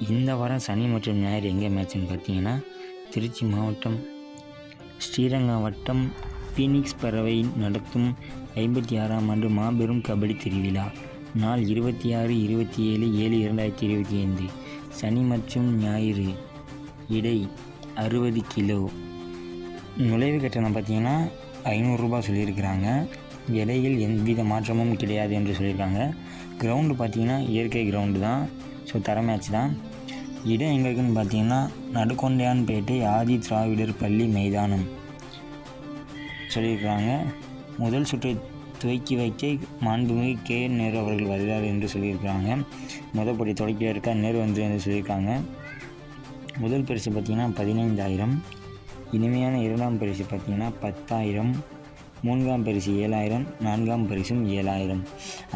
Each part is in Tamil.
இந்த வாரம் சனி மற்றும் ஞாயிறு எங்கே மேட்ச்னு பார்த்தீங்கன்னா திருச்சி மாவட்டம் ஸ்ரீரங்கம் வட்டம் ஃபீனிக்ஸ் பறவை நடத்தும் ஐம்பத்தி ஆறாம் ஆண்டு மாபெரும் கபடி திருவிழா. நாள் இருபத்தி ஆறு இருபத்தி ஏழு ஏழு இரண்டாயிரத்தி இருபத்தி ஐந்து. சனி மற்றும் ஞாயிறு இடை அறுபது கிலோ. நுழைவு கட்டணம் பார்த்தீங்கன்னா ஐநூறுரூபா சொல்லியிருக்கிறாங்க. விலையில் எந்தவித மாற்றமும் கிடையாது என்று சொல்லியிருக்காங்க. கிரவுண்டு பார்த்தீங்கன்னா இயற்கை கிரவுண்டு தான். ஸோ தர மேட்ச் தான் இடம் எங்கே இருக்குன்னு பார்த்தீங்கன்னா நடுக்கொண்டையான்பேட்டை ஆதி திராவிடர் பள்ளி மைதானம் சொல்லியிருக்கிறாங்க. முதல் சுற்றை துவக்கி வைக்க மாண்புமிகு கே. நேரு அவர்கள் வருகிறார் என்று சொல்லியிருக்கிறாங்க. முதல் போட்டி தொடக்கி நேரு வந்து என்று சொல்லியிருக்காங்க. முதல் பரிசு பார்த்திங்கன்னா பதினைந்தாயிரம். இனிமையான இரண்டாம் பரிசு பார்த்திங்கன்னா பத்தாயிரம். மூன்றாம் பரிசு ஏழாயிரம் நான்காம் பரிசும் ஏழாயிரம்.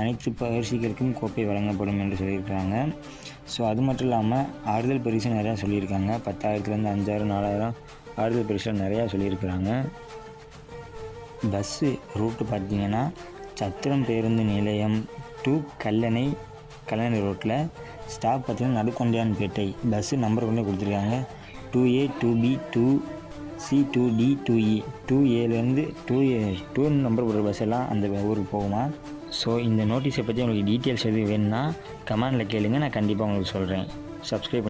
அனைத்து பரிசுகளுக்கும் கோப்பை வழங்கப்படும் என்று சொல்லியிருக்கிறாங்க. ஸோ அது மட்டும் இல்லாமல் ஆறுதல் பரிசு நிறையா சொல்லியிருக்காங்க. பத்தாயிரத்துலேருந்து அஞ்சாயிரம் நாலாயிரம் ஆறுதல் பரிசில் நிறையா சொல்லியிருக்கிறாங்க. பஸ்ஸு ரூட்டு பார்த்தீங்கன்னா சத்திரம் பேருந்து நிலையம் டு கல்லணை கல்லணை ரோட்டில் ஸ்டாப் பார்த்தீங்கன்னா நடுக்கொண்டையான்பேட்டை. பஸ்ஸு நம்பர் கொண்டே கொடுத்துருக்காங்க. Two A two B two C two D two E two ஏலேருந்து two A two number போடுற பஸ் எல்லாம் அந்த ஊருக்கு போகுமா? ஸோ இந்த நோட்டீஸை பற்றி உங்களுக்கு டீட்டெயில்ஸ் எதுவும் வேணும்னா கமெண்டில் கேளுங்க நான் கண்டிப்பாக உங்களுக்கு சொல்கிறேன் சப்ஸ்கிரைப்